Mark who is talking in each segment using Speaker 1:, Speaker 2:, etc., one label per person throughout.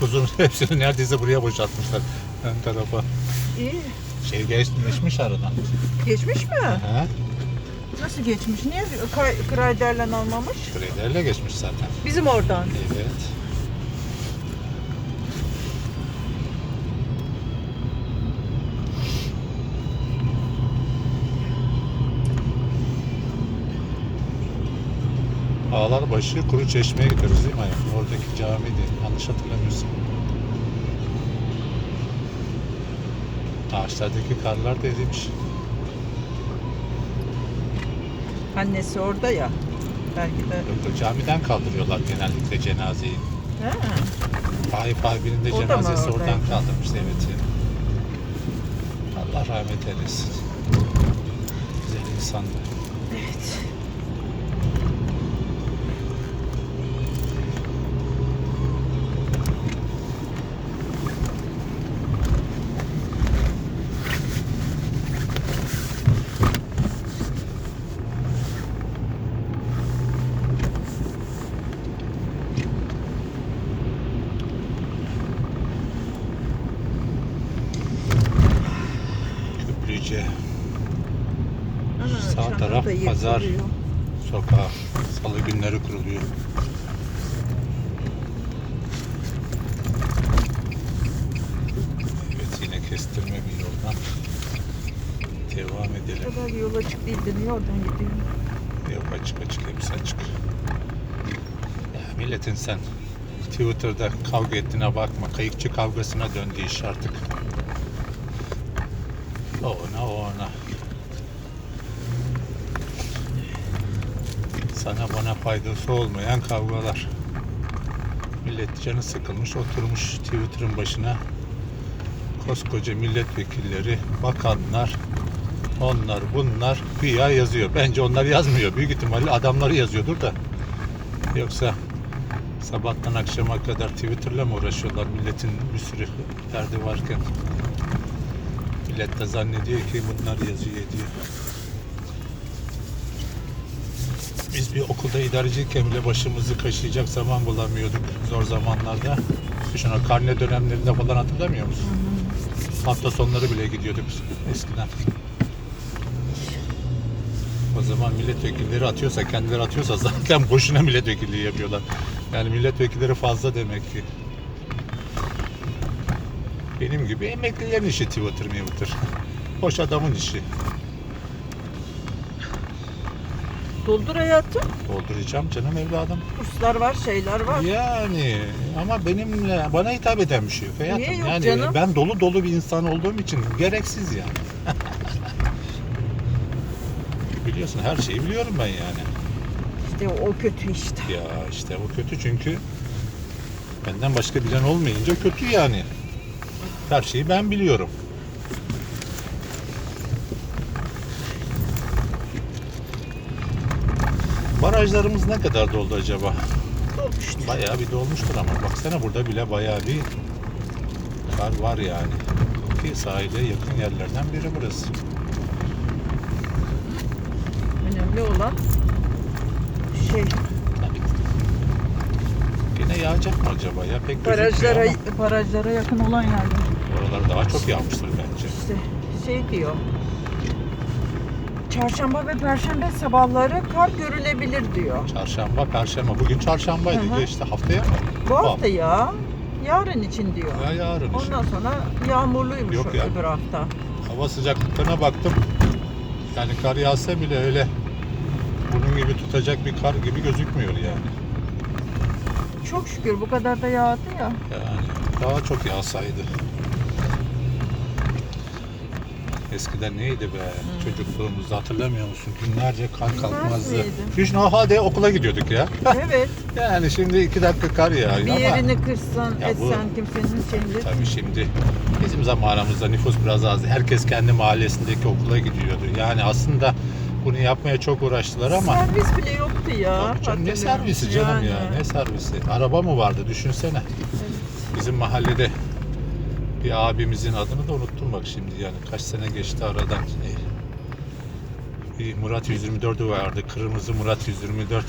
Speaker 1: tozunu hepsini neredeyse buraya boşaltmışlar ön tarafa.
Speaker 2: İyi.
Speaker 1: Şey geçmiş aradan.
Speaker 2: Geçmiş mi?
Speaker 1: He?
Speaker 2: Nasıl geçmiş? Niye Krayder'le almamış?
Speaker 1: Krederle geçmiş zaten.
Speaker 2: Bizim oradan.
Speaker 1: Evet. Ağlarbaşı Kuru Çeşme'ye gidiyoruz değil mi? Oradaki camiydi. Yanlış hatırlamıyorsam. Ağaçlardaki karlar da erimiş.
Speaker 2: Annesi orada ya. Belki de.
Speaker 1: Yok, camiden kaldırıyorlar genellikle cenazeyi.
Speaker 2: Ha.
Speaker 1: Faik abinin de
Speaker 2: O da mı
Speaker 1: cenazesi oradan
Speaker 2: oradaydı?
Speaker 1: kaldırmıştı evet. Allah rahmet eylesin. Güzel insandı.
Speaker 2: Evet.
Speaker 1: Köprüce
Speaker 2: Ana,
Speaker 1: Sağ
Speaker 2: çanta
Speaker 1: taraf
Speaker 2: da
Speaker 1: pazar. sokağı. Salı günleri kuruluyor. Evet yine kestirme bir yoldan devam edelim.
Speaker 2: kadar yol açık değildi. Niye oradan gidiyor?
Speaker 1: Yok açık açık hepsi açık. Ya milletin sen Twitter'da kavga ettiğine bakma. Kayıkçı kavgasına döndü iş artık. O ona o ona. Sana bana faydası olmayan kavgalar. Millet canı sıkılmış oturmuş Twitter'ın başına. Koskoca milletvekilleri, bakanlar, onlar bunlar güya yazıyor. Bence onlar yazmıyor. Büyük ihtimalle adamları yazıyordur da. Yoksa sabahtan akşama kadar Twitter'la mı uğraşıyorlar milletin bir sürü derdi varken. Millet de zannediyor ki bunlar yazıyor ediyor. Biz bir okulda idareciyken bile başımızı kaşıyacak zaman bulamıyorduk zor zamanlarda. Düşün o karne dönemlerinde falan hatırlamıyor musun? Hafta sonları bile gidiyorduk eskiden. O zaman milletvekilleri atıyorsa, kendileri atıyorsa zaten boşuna milletvekilliği yapıyorlar. Yani milletvekilleri fazla demek ki. Benim gibi emeklilerin işi Twitter Twitter. Boş adamın işi.
Speaker 2: Doldur hayatım.
Speaker 1: Dolduracağım canım evladım.
Speaker 2: Kurslar var, şeyler var.
Speaker 1: Yani ama benimle bana hitap eden bir şey yok hayatım.
Speaker 2: Niye yok
Speaker 1: yani
Speaker 2: canım?
Speaker 1: ben dolu dolu bir insan olduğum için gereksiz yani. Biliyorsun her şeyi biliyorum ben yani.
Speaker 2: İşte o kötü işte.
Speaker 1: Ya işte o kötü çünkü benden başka bilen olmayınca kötü yani. Her şeyi ben biliyorum. Barajlarımız ne kadar doldu acaba?
Speaker 2: Dolmuştur.
Speaker 1: Bayağı bir dolmuştur ama baksana burada bile bayağı bir kar var yani. Ki sahile yakın yerlerden biri burası.
Speaker 2: Önemli olan şey.
Speaker 1: Gene yağacak mı acaba ya? Pek
Speaker 2: barajlara
Speaker 1: gözükmüyor
Speaker 2: barajlara yakın olan yerler.
Speaker 1: ama oralar daha çok yağmıştır bence.
Speaker 2: İşte şey diyor. Çarşamba ve perşembe sabahları kar görülebilir diyor.
Speaker 1: Çarşamba, perşembe. Bugün çarşambaydı.
Speaker 2: Hı hı.
Speaker 1: Geçti haftaya mı?
Speaker 2: Bu hafta ya. Yarın için diyor.
Speaker 1: Ya yarın.
Speaker 2: Ondan sonra yağmurluymuş
Speaker 1: Yok
Speaker 2: o öbür hafta.
Speaker 1: Hava sıcaklıklarına baktım. Yani kar yağsa bile öyle bunun gibi tutacak bir kar gibi gözükmüyor yani.
Speaker 2: Çok şükür bu kadar da yağdı ya.
Speaker 1: Yani daha çok yağsaydı. Eskiden neydi be çocukluğumuzda hatırlamıyor musun? Günlerce kar kalkmazdı. O hadi okula gidiyorduk ya.
Speaker 2: Evet.
Speaker 1: yani şimdi iki dakika kar yağıyor
Speaker 2: bir
Speaker 1: ama.
Speaker 2: yerini kırsan,
Speaker 1: Ya bu-
Speaker 2: etsen kimsenin şeyinde.
Speaker 1: Tabii şimdi bizim zamanımızda nüfus biraz azdı. Herkes kendi mahallesindeki okula gidiyordu. Yani aslında bunu yapmaya çok uğraştılar ama
Speaker 2: Servis bile yoktu ya.
Speaker 1: Canım, ne servisi canım ya
Speaker 2: Yani.
Speaker 1: ne servisi. Araba mı vardı düşünsene. Bizim mahallede bir abimizin adını da unuttum bak şimdi yani kaç sene geçti aradan. Bir Murat 124'ü vardı. Kırmızı Murat 124.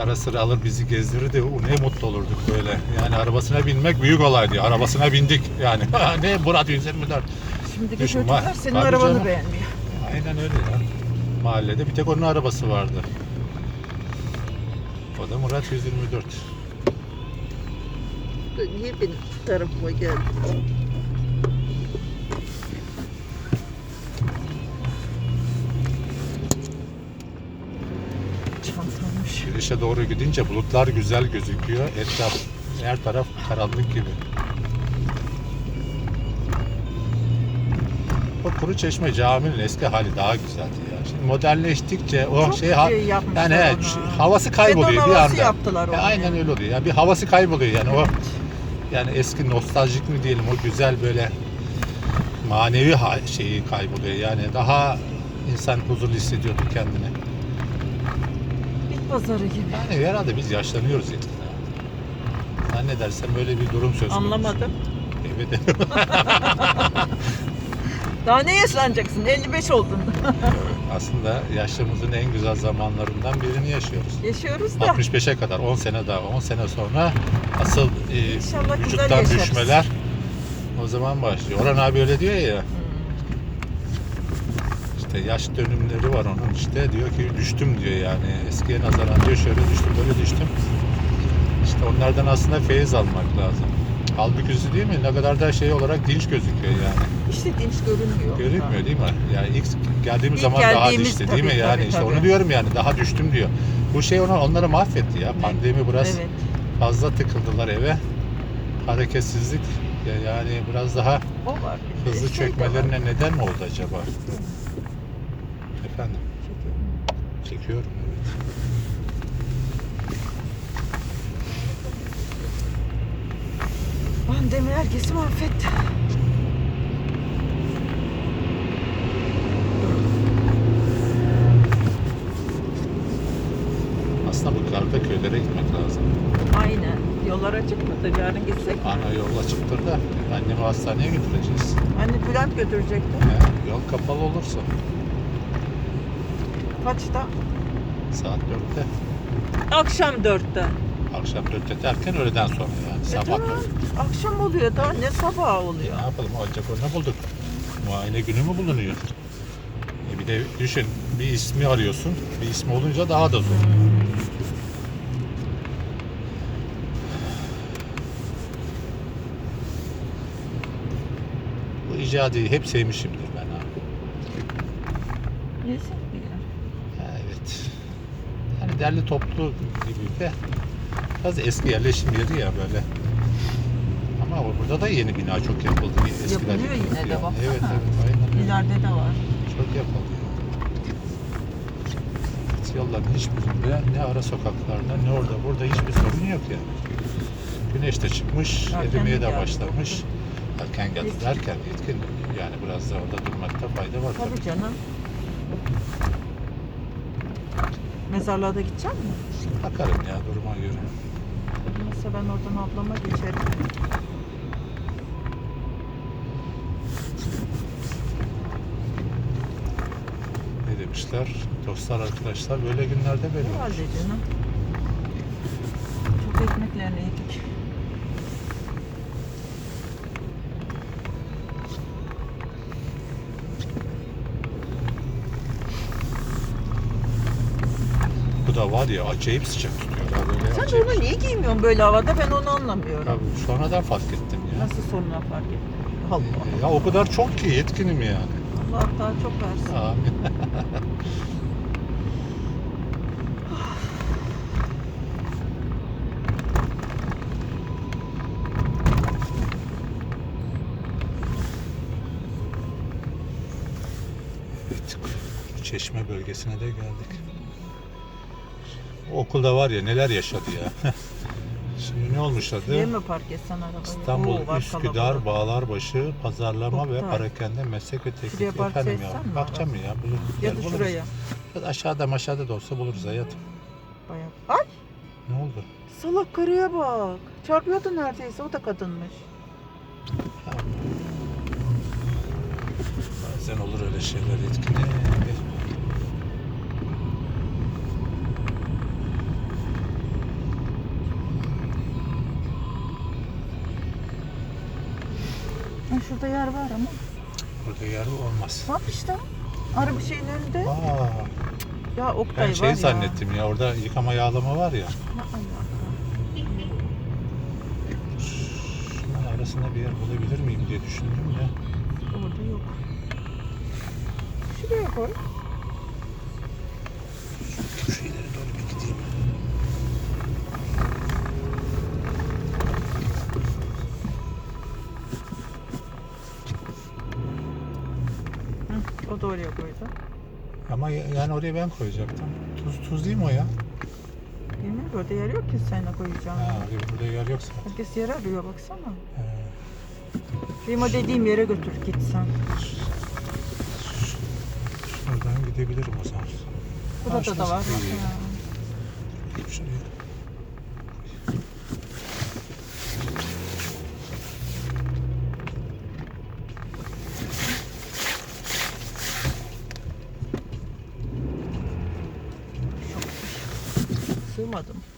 Speaker 1: Ara sıra alır bizi gezdirirdi. O ne mutlu olurduk böyle. Yani arabasına binmek büyük olaydı. Arabasına bindik yani. ne Murat 124.
Speaker 2: Şimdiki
Speaker 1: Düşün,
Speaker 2: çocuklar
Speaker 1: var.
Speaker 2: senin
Speaker 1: Tabii
Speaker 2: arabanı
Speaker 1: canım.
Speaker 2: beğenmiyor.
Speaker 1: Aynen öyle ya. Mahallede bir tek onun arabası vardı. O da Murat 124.
Speaker 2: Niye benim tarafıma geldi? Çantamış.
Speaker 1: Girişe doğru gidince bulutlar güzel gözüküyor. Etraf, her taraf karanlık gibi. O Kuru Çeşme Camii'nin eski hali daha güzeldi ya. Şimdi modernleştikçe o
Speaker 2: Çok
Speaker 1: şey ha, yani he, havası kayboluyor
Speaker 2: Beton
Speaker 1: bir
Speaker 2: havası
Speaker 1: anda.
Speaker 2: yaptılar
Speaker 1: Ya
Speaker 2: onu
Speaker 1: aynen öyle oluyor. Yani bir havası kayboluyor yani o yani eski nostaljik mi diyelim o güzel böyle manevi şeyi kayboluyor. Yani daha insan huzurlu hissediyordu kendini.
Speaker 2: Bit pazarı gibi.
Speaker 1: Yani herhalde biz yaşlanıyoruz abi. Zannedersem böyle bir durum söz konusu.
Speaker 2: Anlamadım.
Speaker 1: Evet.
Speaker 2: Daha ne yaşlanacaksın? 55 oldun.
Speaker 1: Aslında yaşımızın en güzel zamanlarından birini yaşıyoruz.
Speaker 2: Yaşıyoruz da.
Speaker 1: 65'e kadar 10 sene daha 10 sene sonra asıl e,
Speaker 2: İnşallah güzel
Speaker 1: vücuttan
Speaker 2: yaşarız.
Speaker 1: düşmeler o zaman başlıyor. Orhan abi öyle diyor ya
Speaker 2: Hmm.
Speaker 1: işte yaş dönümleri var onun işte diyor ki düştüm diyor yani eskiye nazaran diyor şöyle düştüm böyle düştüm. İşte onlardan aslında feyiz almak lazım. Halbuki değil mi? Ne kadar da şey olarak dinç gözüküyor yani.
Speaker 2: İşte dinç görünmüyor.
Speaker 1: Görünmüyor değil mi? Yani ilk geldiğimiz
Speaker 2: İlk
Speaker 1: zaman daha
Speaker 2: geldiğimiz tabii,
Speaker 1: değil mi? Yani
Speaker 2: tabii,
Speaker 1: işte
Speaker 2: tabii.
Speaker 1: onu diyorum yani daha düştüm diyor. Bu şey ona, onları mahvetti ya. Pandemi biraz
Speaker 2: Evet.
Speaker 1: fazla tıkıldılar eve. Hareketsizlik ya- yani biraz daha
Speaker 2: O var. bir de
Speaker 1: hızlı
Speaker 2: şey de var.
Speaker 1: çökmelerine neden mi oldu acaba? Efendim
Speaker 2: Çekiyorum.
Speaker 1: çekiyorum evet.
Speaker 2: Pandemi herkesi mahvetti.
Speaker 1: Aslında bu köylere gitmek lazım.
Speaker 2: Aynen. Yollar açık mıdır? Yarın gitsek.
Speaker 1: Ana yol açıktır da annemi hastaneye götüreceğiz.
Speaker 2: Hani Bülent götürecekti.
Speaker 1: He, yol kapalı olursa
Speaker 2: Kaçta?
Speaker 1: saat 4'te.
Speaker 2: Akşam 4'te.
Speaker 1: Akşam 4'te derken öğleden sonra yani
Speaker 2: E
Speaker 1: sabah
Speaker 2: tamam. Akşam oluyor daha ne sabah
Speaker 1: E,
Speaker 2: oluyor.
Speaker 1: ne yapalım ancak onu bulduk. Muayene günü mü bulunuyor? E bir de düşün bir ismi arıyorsun. Bir ismi olunca daha da zor. İcadiyi hep sevmişimdir ben abi.
Speaker 2: Ya.
Speaker 1: Evet. Yani derli toplu gibi de biraz eski yerleşim yeri ya böyle. Ama burada da yeni bina çok yapıldı. Eskiler
Speaker 2: Yapılıyor yine de
Speaker 1: yani.
Speaker 2: baksana.
Speaker 1: Evet evet aynen.
Speaker 2: İleride de var.
Speaker 1: Çok yapıldı. Yolların hiçbirinde ne ara sokaklarda ne orada burada hiçbir sorun yok yani. Güneş de çıkmış,
Speaker 2: Erken
Speaker 1: erimeye de başlamış. Erken geldi derken yetkin yani biraz da orada durmakta fayda var tabii.
Speaker 2: Tabii canım. Mezarlığa da gidecek misin?
Speaker 1: Bakarım ya duruma göre.
Speaker 2: Mesela ben oradan ablama geçerim.
Speaker 1: Ne demişler? Dostlar arkadaşlar böyle günlerde böyle.
Speaker 2: Herhalde canım. Çok ekmeklerini yedik.
Speaker 1: Da var ya acayip sıcak tutuyor. Ha, böyle
Speaker 2: Sen
Speaker 1: acayip.
Speaker 2: onu niye giymiyorsun böyle havada ben onu anlamıyorum.
Speaker 1: Ya sonradan fark ettim ya.
Speaker 2: Nasıl soruna fark ettin? Allah.
Speaker 1: Ee, Ya o kadar çok ki yetkinim yani.
Speaker 2: Allah daha çok versin.
Speaker 1: Amin. Çeşme bölgesine de geldik. Okulda var ya neler yaşadı ya. Şimdi ne olmuş adı?
Speaker 2: Niye mi park etsen arabayı?
Speaker 1: İstanbul,
Speaker 2: Oo, var
Speaker 1: Üsküdar,
Speaker 2: kalabalık.
Speaker 1: Bağlarbaşı, Pazarlama ve
Speaker 2: Oktay.
Speaker 1: Parakende Meslek ve Teknik.
Speaker 2: Şuraya park
Speaker 1: Efendim
Speaker 2: etsen
Speaker 1: ya.
Speaker 2: mi
Speaker 1: Bakacağım mı ya? Bulur,
Speaker 2: Ya
Speaker 1: yer
Speaker 2: da
Speaker 1: buluruz.
Speaker 2: şuraya.
Speaker 1: Ya da aşağıda aşağıda da olsa buluruz hayatım.
Speaker 2: Bayağı. Ay
Speaker 1: Ne oldu?
Speaker 2: salak karıya bak. Çarpıyordu neredeyse o da kadınmış.
Speaker 1: Bazen olur öyle şeyler etkili.
Speaker 2: Burada yer var ama.
Speaker 1: Burada yer olmaz.
Speaker 2: Bak işte. Araba şeyin önünde.
Speaker 1: Aa,
Speaker 2: Ya Oktay
Speaker 1: ben
Speaker 2: var
Speaker 1: şey
Speaker 2: ya.
Speaker 1: zannettim ya orada yıkama yağlama var ya. Şunun arasında bir yer bulabilir miyim diye düşündüm de.
Speaker 2: Orada yok. Şuraya koy.
Speaker 1: Ama ya- yani oraya ben koyacaktım. Tuz tuz değil mi o ya?
Speaker 2: Bilmiyorum ki orada yer yok ki seninle koyacağım.
Speaker 1: Ha, burada yer yoksa.
Speaker 2: Herkes yer arıyor baksana.
Speaker 1: He.
Speaker 2: Benim o dediğim yere götür git sen.
Speaker 1: Şuradan gidebilirim o zaman. Ha,
Speaker 2: Burada da
Speaker 1: şurası
Speaker 2: var.
Speaker 1: iyi.
Speaker 2: ya.
Speaker 1: Şuraya.
Speaker 2: Sığmadım.